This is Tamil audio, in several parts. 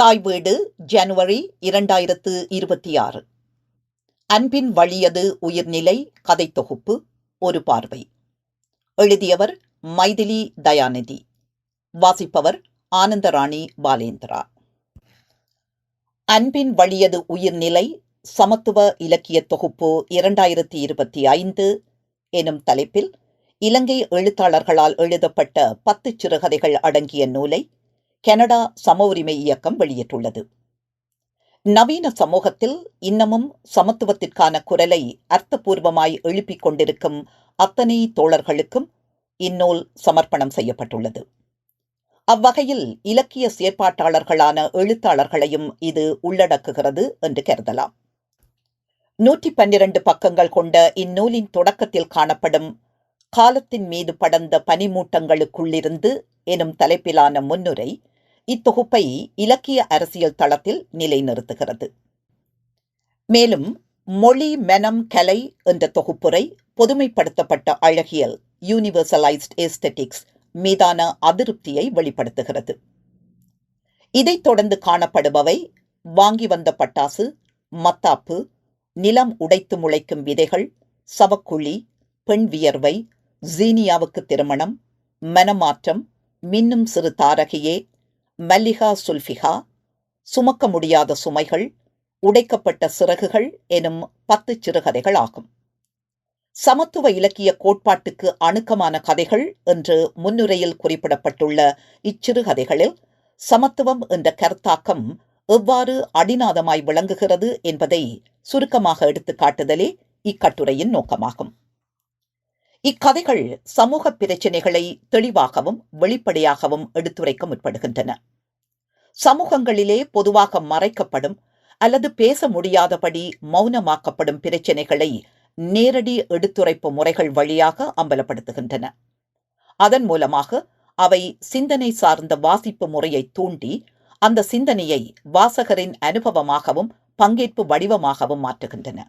தாய் வீடு ஜனவரி இரண்டாயிரத்து இருபத்தி ஆறு. அன்பின் வழியது உயிர்நிலை கதை தொகுப்பு ஒரு பார்வை. எழுதியவர் மைதிலி தயாநிதி. வாசிப்பவர் ஆனந்தராணி பாலேந்திரா. அன்பின் வழியது உயிர்நிலை சமத்துவ இலக்கிய தொகுப்பு இரண்டாயிரத்தி இருபத்தி ஐந்து எனும் தலைப்பில் இலங்கை எழுத்தாளர்களால் எழுதப்பட்ட பத்து சிறுகதைகள் அடங்கிய நூலை கனடா சம உரிமை இயக்கம் வெளியிட்டுள்ளது. நவீன சமூகத்தில் இன்னமும் சமத்துவத்திற்கான குரலை அர்த்தபூர்வமாய் எழுப்பிக் கொண்டிருக்கும் அத்தனை தோழர்களுக்கும் இந்நூல் சமர்ப்பணம் செய்யப்பட்டுள்ளது. அவ்வகையில் இலக்கிய செயற்பாட்டாளர்களான எழுத்தாளர்களையும் இது உள்ளடக்குகிறது என்று கருதலாம். நூற்றி பன்னிரண்டு பக்கங்கள் கொண்ட இந்நூலின் தொடக்கத்தில் காணப்படும் காலத்தின் மீது படர்ந்த பனிமூட்டங்களுக்குள்ளிருந்து எனும் தலைப்பிலான முன்னுரை இத்தொகுப்பை இலக்கிய அரசியல் தளத்தில் நிலைநிறுத்துகிறது. மேலும் மொழி மெனம் கலை என்ற தொகுப்புரை பொதுமைப்படுத்தப்பட்ட அழகியல் யூனிவர்சலைஸ்ட் எஸ்தெட்டிக்ஸ் மீதான அதிருப்தியை வெளிப்படுத்துகிறது. இதைத் தொடர்ந்து காணப்படுபவை வாங்கி வந்த பட்டாசு மத்தாப்பு நிலம் உடைத்து முளைக்கும் விதைகள் சவக்குழி பெண் வியர்வை ஜீனியாவுக்கு திருமணம் மனமாற்றம் மின்னும் சிறு தாரகையே மல்லிகா சுல்ஃபிகா சுமக்க முடியாத சுமைகள் உடைக்கப்பட்ட சிறகுகள் எனும் பத்து சிறுகதைகள் ஆகும். சமத்துவ இலக்கிய கோட்பாட்டுக்கு அணுக்கமான கதைகள் என்று முன்னுரையில் குறிப்பிடப்பட்டுள்ள இச்சிறுகதைகளில் சமத்துவம் என்ற கருத்தாக்கம் எவ்வாறு அடிநாதமாய் விளங்குகிறது என்பதை சுருக்கமாக எடுத்து காட்டுதலே இக்கட்டுரையின் நோக்கமாகும். இக்கதைகள் சமூக பிரச்சினைகளை தெளிவாகவும் வெளிப்படையாகவும் எடுத்துரைக்க முற்படுகின்றன. சமூகங்களிலே பொதுவாக மறைக்கப்படும் அல்லது பேச முடியாதபடி மௌனமாக்கப்படும் பிரச்சினைகளை நேரடி எடுத்துரைப்பு முறைகள் வழியாக அம்பலப்படுத்துகின்றன. அதன் மூலமாக அவை சிந்தனை சார்ந்த வாசிப்பு முறையை தூண்டி அந்த சிந்தனையை வாசகரின் அனுபவமாகவும் பங்கேற்பு வடிவமாகவும் மாற்றுகின்றன.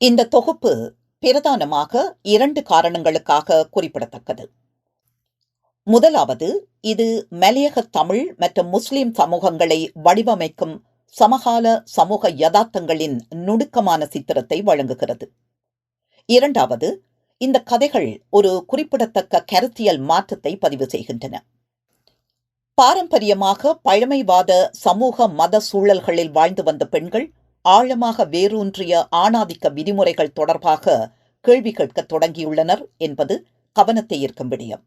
இந்த தொகுப்பு பிரதானமாக இரண்டு காரணங்களுக்காக குறிப்பிடத்தக்கது. முதலாவது இது மலையக தமிழ் மற்றும் முஸ்லிம் சமூகங்களை வடிவமைக்கும் சமகால சமூக யதார்த்தங்களின் நுணுக்கமான சித்திரத்தை வழங்குகிறது. இரண்டாவது இந்த கதைகள் ஒரு குறிப்பிடத்தக்க கருத்தியல் மாற்றத்தை பதிவு செய்கின்றன. பாரம்பரியமாக பழமைவாத சமூக மத சூழல்களில் வாழ்ந்து வந்த பெண்கள் ஆழமாக வேரூன்றிய ஆணாதிக்க விதிமுறைகள் தொடர்பாக கேள்வி கேட்க தொடங்கியுள்ளனர் என்பது கவனத்தை ஈர்க்கும் விடயம்.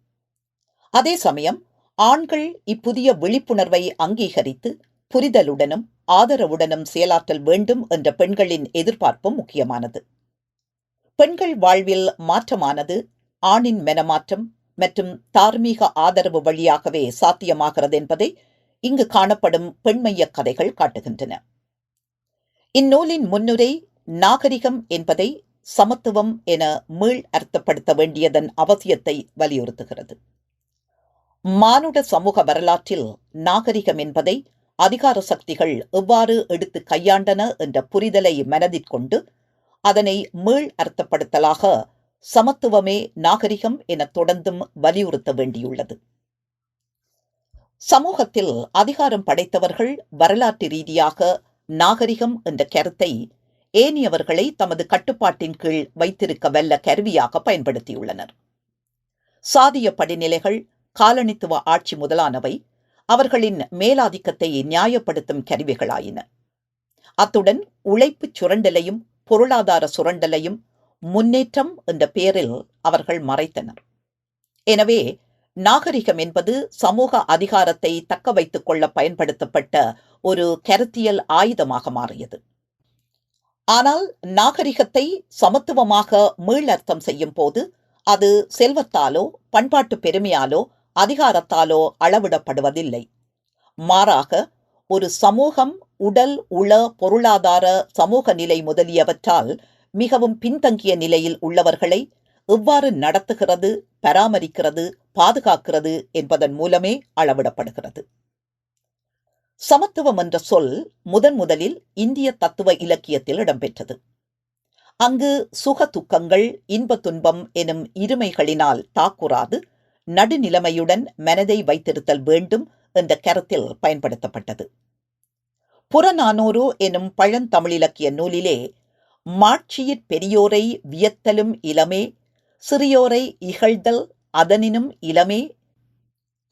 அதே சமயம் ஆண்கள் இப்புதிய விழிப்புணர்வை அங்கீகரித்து புரிதலுடனும் ஆதரவுடனும் செயலாற்றல் வேண்டும் என்ற பெண்களின் எதிர்பார்ப்பும் முக்கியமானது. பெண்கள் வாழ்வில் மாற்றமானது ஆணின் மெனமாற்றம் மற்றும் தார்மீக ஆதரவு வழியாகவே சாத்தியமாகிறது என்பதை இங்கு காணப்படும் பெண்மைய கதைகள் காட்டுகின்றன. இந்நூலின் முன்னுரை நாகரிகம் என்பதை சமத்துவம் என மீள் அர்த்தப்படுத்த வேண்டியதன் அவசியத்தை வலியுறுத்துகிறது. மானுட சமூக வரலாற்றில் நாகரிகம் என்பதை அதிகார சக்திகள் எவ்வாறு எடுத்து கையாண்டன என்ற புரிதலை மனதிற்கொண்டு அதனை மீள் அர்த்தப்படுத்தலாக சமத்துவமே நாகரிகம் என தொடர்ந்தும் வலியுறுத்த வேண்டியுள்ளது. சமூகத்தில் அதிகாரம் படைத்தவர்கள் வரலாற்று ரீதியாக நாகரிகம் என்ற கருத்தை ஏனியவர்களை தமது கட்டுப்பாட்டின் கீழ் வைத்திருக்க வல்ல கருவியாக பயன்படுத்தியுள்ளனர். சாதிய படிநிலைகள் காலனித்துவ ஆட்சி முதலானவை அவர்களின் மேலாதிக்கத்தை நியாயப்படுத்தும் கருவிகளாயின. அத்துடன் உழைப்பு சுரண்டலையும் பொருளாதார சுரண்டலையும் முன்னேற்றம் என்ற பெயரில் அவர்கள் மறைத்தனர். எனவே நாகரிகம் என்பது சமூக அதிகாரத்தை தக்க வைத்துக் கொள்ள பயன்படுத்தப்பட்ட ஒரு கருத்தியல் ஆயுதமாக மாறியது. ஆனால் நாகரிகத்தை சமத்துவமாக மீளர்த்தம் செய்யும் போது அது செல்வத்தாலோ பண்பாட்டு பெருமையாலோ அதிகாரத்தாலோ அளவிடப்படுவதில்லை. மாறாக ஒரு சமூகம் உடல் உள பொருளாதார சமூக நிலை முதலியவற்றால் மிகவும் பின்தங்கிய நிலையில் உள்ளவர்களை எவ்வாறு நடத்துகிறது பராமரிக்கிறது பாதுகாக்கிறது என்பதன் மூலமே அளவிடப்படுகிறது. சமத்துவம் என்ற சொல் முதன் முதலில் இந்திய தத்துவ இலக்கியத்தில் இடம்பெற்றது. அங்கு சுக துக்கங்கள் இன்ப துன்பம் எனும் இருமைகளினால் தாக்குறாது நடுநிலைமையுடன் மனதை வைத்திருத்தல் வேண்டும் என்ற கருத்தில் பயன்படுத்தப்பட்டது. புறநானூறு எனும் பழந்தமிழிலக்கிய நூலிலே மாட்சியிற் பெரியோரை வியத்தலும் இளமே சிறியோரை இகழ்தல் அதனினும் இளமே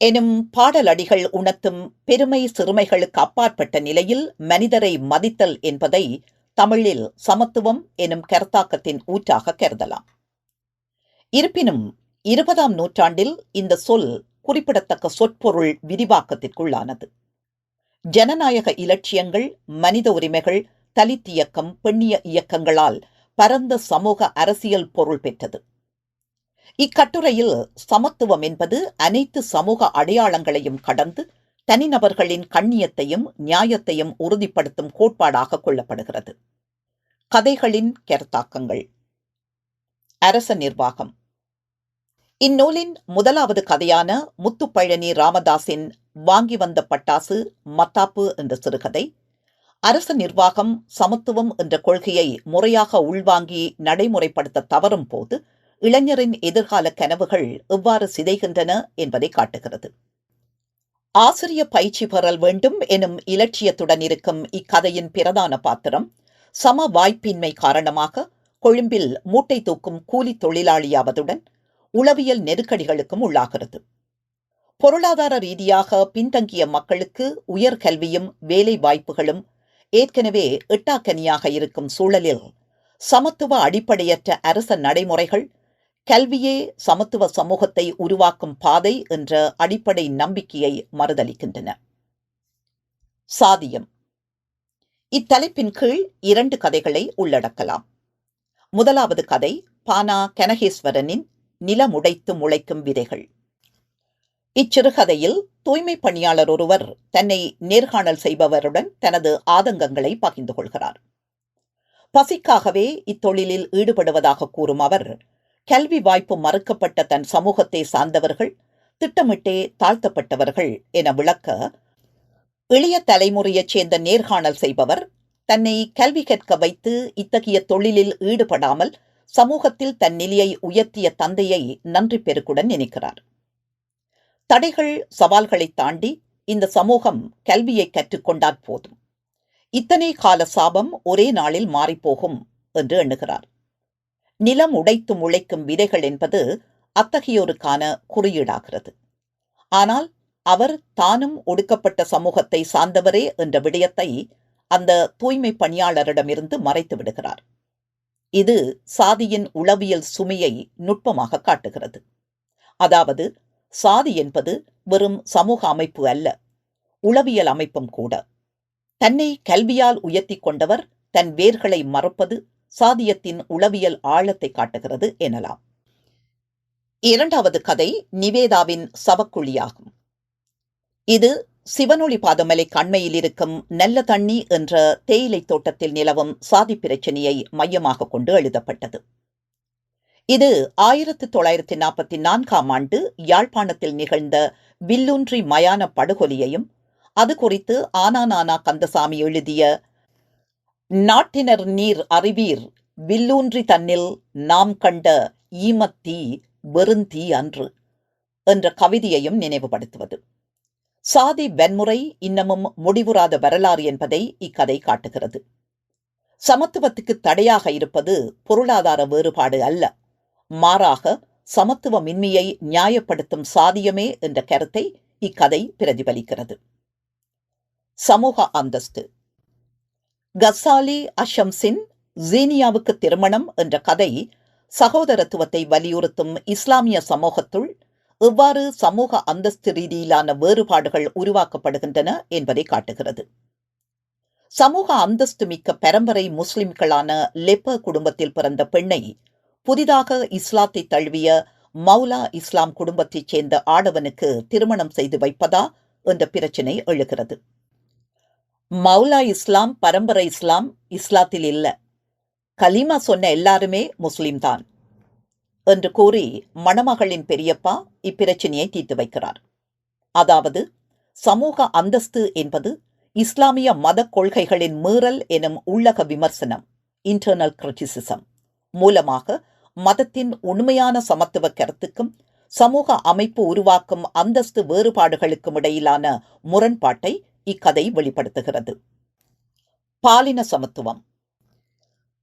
எனும் பாடலடிகள் உணர்த்தும் பெருமை சிறுமைகளுக்கு அப்பாற்பட்ட நிலையில் மனிதரை மதித்தல் என்பதை தமிழில் சமத்துவம் எனும் கருத்தாக்கத்தின் ஊற்றாக கருதலாம். இருப்பினும் இருபதாம் நூற்றாண்டில் இந்த சொல் குறிப்பிடத்தக்க சொற்பொருள் விரிவாக்கத்திற்குள்ளானது. ஜனநாயக இலட்சியங்கள் மனித உரிமைகள் தலித் இயக்கம் பெண்ணிய இயக்கங்களால் பரந்த சமூக அரசியல் பொருள் பெற்றது. இக்கட்டுரையில் சமத்துவம் என்பது அனைத்து சமூக அடையாளங்களையும் கடந்து தனிநபர்களின் கண்ணியத்தையும் நியாயத்தையும் உறுதிப்படுத்தும் கோட்பாடாக கொள்ளப்படுகிறது. கதைகளின் கருத்தாக்கங்கள். அரச நிர்வாகம். இந்நூலின் முதலாவது கதையான முத்துப்பழனி ராமதாஸின் வாங்கி வந்த பட்டாசு மத்தாப்பு என்ற சிறுகதை அரச நிர்வாகம் சமத்துவம் என்ற கொள்கையை முறையாக உள்வாங்கி நடைமுறைப்படுத்த தவறும் போது இளைஞரின் எதிர்கால கனவுகள் எவ்வாறு சிதைகின்றன என்பதை காட்டுகிறது. ஆசிரிய பயிற்சி பெறல் வேண்டும் எனும் இலட்சியத்துடன் இருக்கும் இக்கதையின் பிரதான பாத்திரம் சம வாய்ப்பின்மை காரணமாக கொழும்பில் மூட்டை தூக்கும் கூலி தொழிலாளியாவதுடன் உளவியல் நெருக்கடிகளுக்கும் உள்ளாகிறது. பொருளாதார ரீதியாக பின்தங்கிய மக்களுக்கு உயர்கல்வியும் வேலை வாய்ப்புகளும் ஏற்கனவே எட்டாக்கனியாக இருக்கும் சூழலில் சமத்துவ அடிப்படையற்ற அரச நடைமுறைகள் கல்வியே சமத்துவ சமூகத்தை உருவாக்கும் பாதை என்ற அடிப்படை நம்பிக்கையை மறுதளிக்கின்றன. சாதியம். இத்தலைப்பின் கீழ் இரண்டு கதைகளை உள்ளடக்கலாம். முதலாவது கதை பானா கனகேஸ்வரனின் நிலமுடைத்து முளைக்கும் விதைகள். இச்சிறுகதையில் தூய்மை பணியாளர் ஒருவர் தன்னை நேர்காணல் செய்பவருடன் தனது ஆதங்கங்களை பகிர்ந்து கொள்கிறார். பசிக்காகவே இத்தொழிலில் ஈடுபடுவதாக கூறும் அவர் கல்வி வாய்ப்பு மறுக்கப்பட்ட தன் சமூகத்தை சார்ந்தவர்கள் திட்டமிட்டே தாழ்த்தப்பட்டவர்கள் என விளக்க இளைய தலைமுறையைச் சேர்ந்த நேர்காணல் செய்பவர் தன்னை கல்வி கற்க வைத்து இத்தகைய தொழிலில் ஈடுபடாமல் சமூகத்தில் தன் நிலையை உயர்த்திய தந்தையை நன்றி பெருக்குடன் நினைக்கிறார். தடைகள் சவால்களை தாண்டி இந்த சமூகம் கல்வியை கற்றுக்கொண்டால் போதும். இத்தனை கால சாபம் ஒரே நாளில் மாறிப்போகும் என்று எண்ணுகிறார். நிலம் உடைத்து முளைக்கும் விதைகள் என்பது அத்தகையோருக்கான குறியீடாகிறது. ஆனால் அவர் தானும் ஒடுக்கப்பட்ட சமூகத்தை சார்ந்தவரே என்ற விடயத்தை அந்த தூய்மை பணியாளரிடமிருந்து மறைத்து விடுகிறார். இது சாதியின் உளவியல் சுமையை நுட்பமாக காட்டுகிறது. அதாவது சாதி என்பது வெறும் சமூக அமைப்பு அல்ல உளவியல் அமைப்பும் கூட. தன்னை கல்வியால் உயர்த்தி கொண்டவர் தன் வேர்களை மறப்பது சாதியத்தின் உளவியல் ஆழத்தை காட்டுகிறது எனலாம். இரண்டாவது கதை நிவேதாவின் சவக்குழியாகும். இது சிவனொளி பாதமலை கண்மையில் இருக்கும் நல்ல தண்ணி என்ற தேயிலை தோட்டத்தில் நிலவும் சாதி பிரச்சனையை மையமாக கொண்டு எழுதப்பட்டது. இது ஆயிரத்து தொள்ளாயிரத்தி நாற்பத்தி நான்காம் ஆண்டு யாழ்ப்பாணத்தில் நிகழ்ந்த வில்லூன்றி மயான படுகொலியையும் அது குறித்து ஆனா நானா கந்தசாமி எழுதிய நாட்டினர் நீர் அறிவீர் வில்லூன்றி தன்னில் நாம் கண்ட ஈமத்தீ வெறுந்தீ அன்று என்ற கவிதையையும் நினைவுபடுத்துவது. சாதி வன்முறை இன்னமும் முடிவுறாத வரலாறு என்பதை இக்கதை காட்டுகிறது. சமத்துவத்துக்கு தடையாக இருப்பது பொருளாதார வேறுபாடு அல்ல. மாறாக சமத்துவமின்மையை நியாயப்படுத்தும் சாதியமே என்ற கருத்தை இக்கதை பிரதிபலிக்கிறது. சமூக அந்தஸ்து. கசாலி அஷம்சின் ஜீனியாவுக்கு திருமணம் என்ற கதை சகோதரத்துவத்தை வலியுறுத்தும் இஸ்லாமிய சமூகத்துள் எவ்வாறு சமூக அந்தஸ்து ரீதியிலான வேறுபாடுகள் உருவாக்கப்படுகின்றன என்பதை காட்டுகிறது. சமூக அந்தஸ்து மிக்க பரம்பரை முஸ்லிம்களான லெப்ப குடும்பத்தில் பிறந்த பெண்ணை புதிதாக இஸ்லாத்தை தழுவிய மௌலா இஸ்லாம் குடும்பத்தைச் சேர்ந்த ஆடவனுக்கு திருமணம் செய்து வைப்பதா என்ற பிரச்சினை எழுகிறது. மௌலா இஸ்லாம் பரம்பரை இஸ்லாம் இஸ்லாத்தில் இல்ல. கலீமா சொன்ன எல்லாருமே முஸ்லிம் தான் என்று கூறி மணமகளின் பெரியப்பா இப்பிரச்சனையை தீர்த்து வைக்கிறார். அதாவது சமூக அந்தஸ்து என்பது இஸ்லாமிய மத கொள்கைகளின் மீறல் எனும் உள்ளக விமர்சனம் இன்டர்னல் கிரிட்டிசிசம் மூலமாக மதத்தின் உண்மையான சமத்துவ கருத்துக்கும் சமூக அமைப்பு உருவாக்கும் அந்தஸ்து வேறுபாடுகளுக்கும் இடையிலான முரண்பாட்டை இக்கதை வெளிப்படுத்துகிறது. பாலின சமத்துவம்.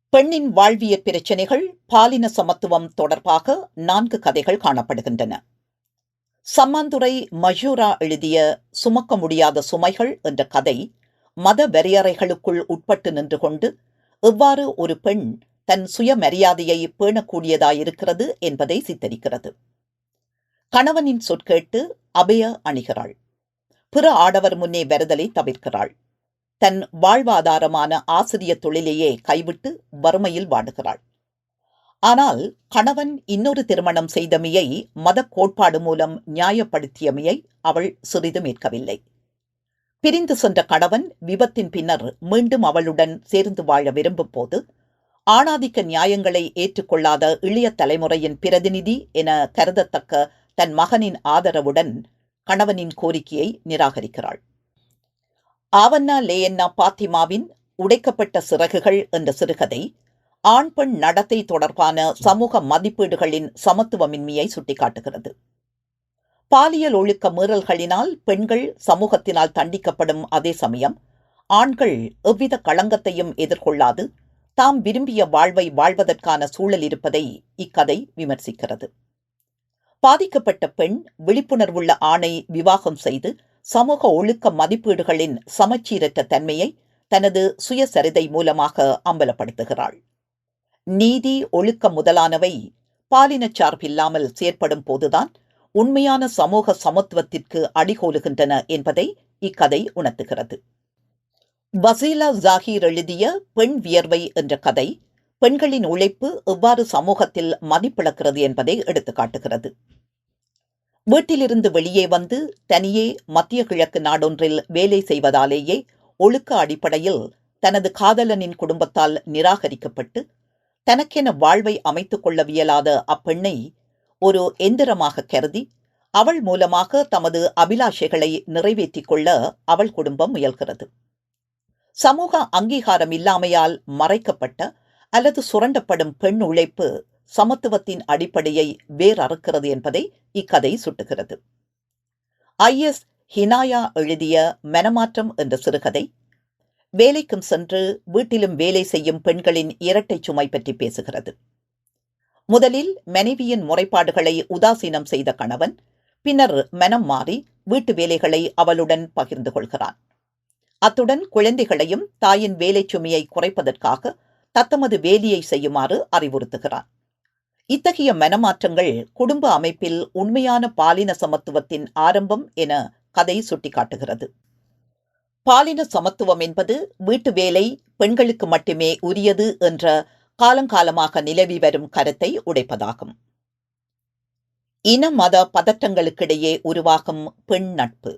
பெண்ணின் வாழ்வியற் பிரச்சினைகள் பாலின சமத்துவம் தொடர்பாக நான்கு கதைகள் காணப்படுகின்றன. சம்மாந்துரை மஜூரா எழுதிய சுமக்க முடியாத சுமைகள் என்ற கதை மத வரையறைகளுக்குள் உட்பட்டு நின்று கொண்டு எவ்வாறு ஒரு பெண் தன் சுயமரியாதையை பேணக்கூடியதாயிருக்கிறது என்பதை சித்தரிக்கிறது. கணவனின் சொற்கேட்டு அபய அணிகிறாள். பிற ஆடவர் முன்னே வருதலை தவிர்க்கிறாள். தன் வாழ்வாதாரமான ஆசிரிய தொழிலையே கைவிட்டு வறுமையில் வாடுகிறாள். ஆனால் கணவன் இன்னொரு திருமணம் செய்தமையை மத கோட்பாடு மூலம் நியாயப்படுத்தியமையை அவள் சிறிதும் ஏற்கவில்லை. பிரிந்து சென்ற கணவன் விபத்தின் பின்னர் மீண்டும் அவளுடன் சேர்ந்து வாழ விரும்பும் போது ஆணாதிக்க நியாயங்களை ஏற்றுக்கொள்ளாத இளைய தலைமுறையின் பிரதிநிதி என கருதத்தக்க தன் மகனின் ஆதரவுடன் கணவனின் கோரிக்கையை நிராகரிக்கிறாள். ஆவண்ணா லேயன்னா பாத்திமாவின் உடைக்கப்பட்ட சிறகுகள் என்ற சிறுகதை ஆண் பெண் நடத்தை தொடர்பான சமூக மதிப்பீடுகளின் சமத்துவமின்மையை சுட்டிக்காட்டுகிறது. பாலியல் ஒழுக்க மீறல்களினால் பெண்கள் சமூகத்தினால் தண்டிக்கப்படும் அதே சமயம் ஆண்கள் எவ்வித களங்கத்தையும் எதிர்கொள்ளாது தாம் விரும்பிய வாழ்வை வாழ்வதற்கான சூழல் இருப்பதை இக்கதை விமர்சிக்கிறது. பாதிக்கப்பட்ட பெண் விழிப்புணர்வுள்ள ஆணை விவாகம் செய்து சமூக ஒழுக்க மதிப்பீடுகளின் சமச்சீரற்ற தன்மையை தனது சுயசரிதை மூலமாக அம்பலப்படுத்துகிறாள். நீதி ஒழுக்கம் முதலானவை பாலினச் சார்பில்லாமல் செயற்படும் போதுதான் உண்மையான சமூக சமத்துவத்திற்கு அடிகோலுகின்றன என்பதை இக்கதை உணர்த்துகிறது. வசீலா ஜாகீர் எழுதிய பெண் வியர்வை என்ற கதை பெண்களின் உழைப்பு எவ்வாறு சமூகத்தில் மதிப்பிழக்கிறது என்பதை எடுத்துக்காட்டுகிறது. வீட்டிலிருந்து வெளியே வந்து தனியே மத்திய கிழக்கு நாடொன்றில் வேலை செய்வதாலேயே ஒழுக்க அடிப்படையில் தனது காதலனின் குடும்பத்தால் நிராகரிக்கப்பட்டு தனக்கென வாழ்வை அமைத்துக் கொள்ளவியலாத அப்பெண்ணை ஒரு எந்திரமாக கருதி அவள் மூலமாக தமது அபிலாஷைகளை நிறைவேற்றிக் கொள்ள அவள் குடும்பம் முயல்கிறது. சமூக அங்கீகாரம் இல்லாமையால் மறைக்கப்பட்ட அல்லது சுரண்டப்படும் பெண் உழைப்பு சமத்துவத்தின் அடிப்படையை வேறறுக்கிறது என்பதை இக்கதை சுட்டுகிறது. ஐ எஸ் ஹினாயா எழுதிய மனமாற்றம் என்ற சிறுகதை. வேலைக்கும் சென்று வீட்டிலும் வேலை செய்யும் பெண்களின் இரட்டை சுமை பற்றி பேசுகிறது. முதலில் மனைவியின் முறைப்பாடுகளை உதாசீனம் செய்த கணவன் பின்னர் மனம் மாறி வீட்டு வேலைகளை அவளுடன் பகிர்ந்து கொள்கிறான். அத்துடன் குழந்தைகளையும் தாயின் வேலை சுமையை குறைப்பதற்காக தத்தமது வேலியை செய்யுமாறு அறிவுறுத்துகிறான் இத்தகைய மனமாற்றங்கள் குடும்ப அமைப்பில் உண்மையான பாலின சமத்துவத்தின் ஆரம்பம் என கதை சுட்டிக்காட்டுகிறது. பாலின சமத்துவம் என்பது வீட்டு வேலை பெண்களுக்கு மட்டுமே உரியது என்ற காலங்காலமாக நிலவி வரும் கருத்தை உடைப்பதாகும். இன மத பதற்றங்களுக்கிடையே உருவாகும் பெண் நட்பு.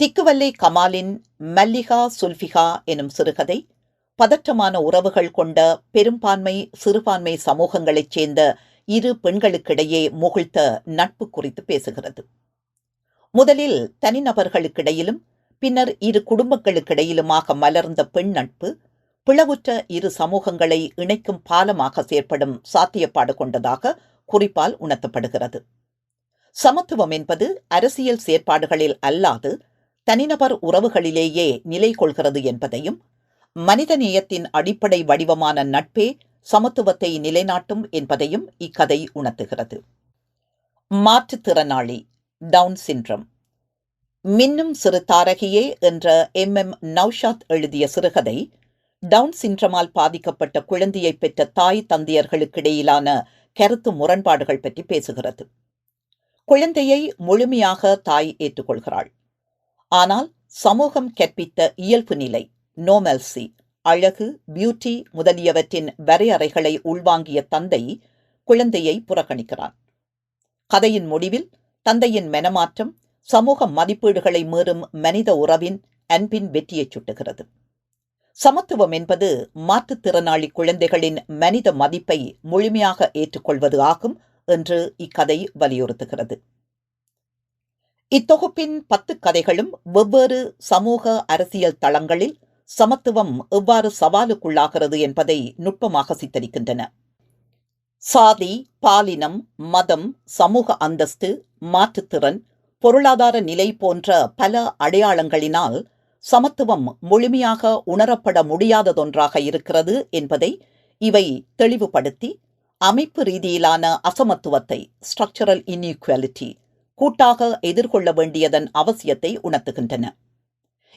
திக்குவல்லை கமாலின் மல்லிகா சுல்ஃபிகா எனும் சிறுகதை பதற்றமான உறவுகள் கொண்ட பெரும்பான்மை சிறுபான்மை சமூகங்களைச் சேர்ந்த இரு பெண்களுக்கிடையே முகிழ்த்த நட்பு குறித்து பேசுகிறது. முதலில் தனிநபர்களுக்கிடையிலும் பின்னர் இரு குடும்பங்களுக்கிடையிலுமாக மலர்ந்த பெண் நட்பு பிளவுற்ற இரு சமூகங்களை இணைக்கும் பாலமாக செயற்படும் சாத்தியப்பாடு கொண்டதாக குறிப்பால் உணர்த்தப்படுகிறது. சமத்துவம் என்பது அரசியல் செயற்பாடுகளில் அல்லாது தனிநபர் உறவுகளிலேயே நிலை கொள்கிறது என்பதையும் மனிதநேயத்தின் அடிப்படை வடிவமான நட்பே சமத்துவத்தை நிலைநாட்டும் என்பதையும் இக்கதை உணர்த்துகிறது. மாற்றுத்திறனாளி டவுன் சின்ரம் மின்னும் சிறு தாரகியே என்ற எம். எம். நௌஷாத் எழுதிய சிறுகதை டவுன் சின்ட்ரமால் பாதிக்கப்பட்ட குழந்தையை பெற்ற தாய் தந்தையர்களுக்கிடையிலான கருத்து முரண்பாடுகள் பற்றி பேசுகிறது. குழந்தையை முழுமையாக தாய் ஏற்றுக்கொள்கிறாள். ஆனால் சமூகம் கற்பித்த இயல்பு நிலை நோமல்சி அழகு பியூட்டி முதலியவற்றின் வரையறைகளை உள்வாங்கிய தந்தை குழந்தையை புறக்கணிக்கிறான் கதையின் முடிவில் தந்தையின் மனமாற்றம் சமூக மதிப்பீடுகளை மீறும் மனித உறவின் அன்பின் வெற்றியைச் சுட்டுகிறது. சமத்துவம் என்பது மாற்றுத்திறனாளி குழந்தைகளின் மனித மதிப்பை முழுமையாக ஏற்றுக்கொள்வது ஆகும் என்று இக்கதை வலியுறுத்துகிறது. இத்தொகுப்பின் பத்து கதைகளும் வெவ்வேறு சமூக அரசியல் தளங்களில் சமத்துவம் எவ்வாறு சவாலுக்குள்ளாகிறது என்பதை நுட்பமாக சித்தரிக்கின்றன. சாதி பாலினம் மதம் சமூக அந்தஸ்து மாற்றுத்திறன் பொருளாதார நிலை போன்ற பல அடையாளங்களினால் சமத்துவம் முழுமையாக உணரப்பட முடியாததொன்றாக இருக்கிறது என்பதை இவை தெளிவுபடுத்தி அமைப்பு ரீதியிலான அசமத்துவத்தை ஸ்ட்ரக்சரல் இன்இக்வாலிட்டி கூட்டாக எதிர்கொள்ள வேண்டியதன் அவசியத்தை உணர்த்துகின்றன.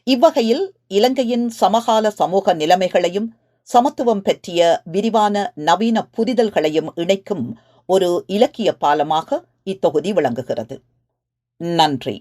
இவ்வகையில் இலங்கையின் சமகால சமூக நிலைமைகளையும் சமத்துவம் பற்றிய விரிவான நவீன புரிதல்களையும் இணைக்கும் ஒரு இலக்கிய பாலமாக இத்தொகுதி விளங்குகிறது. நன்றி.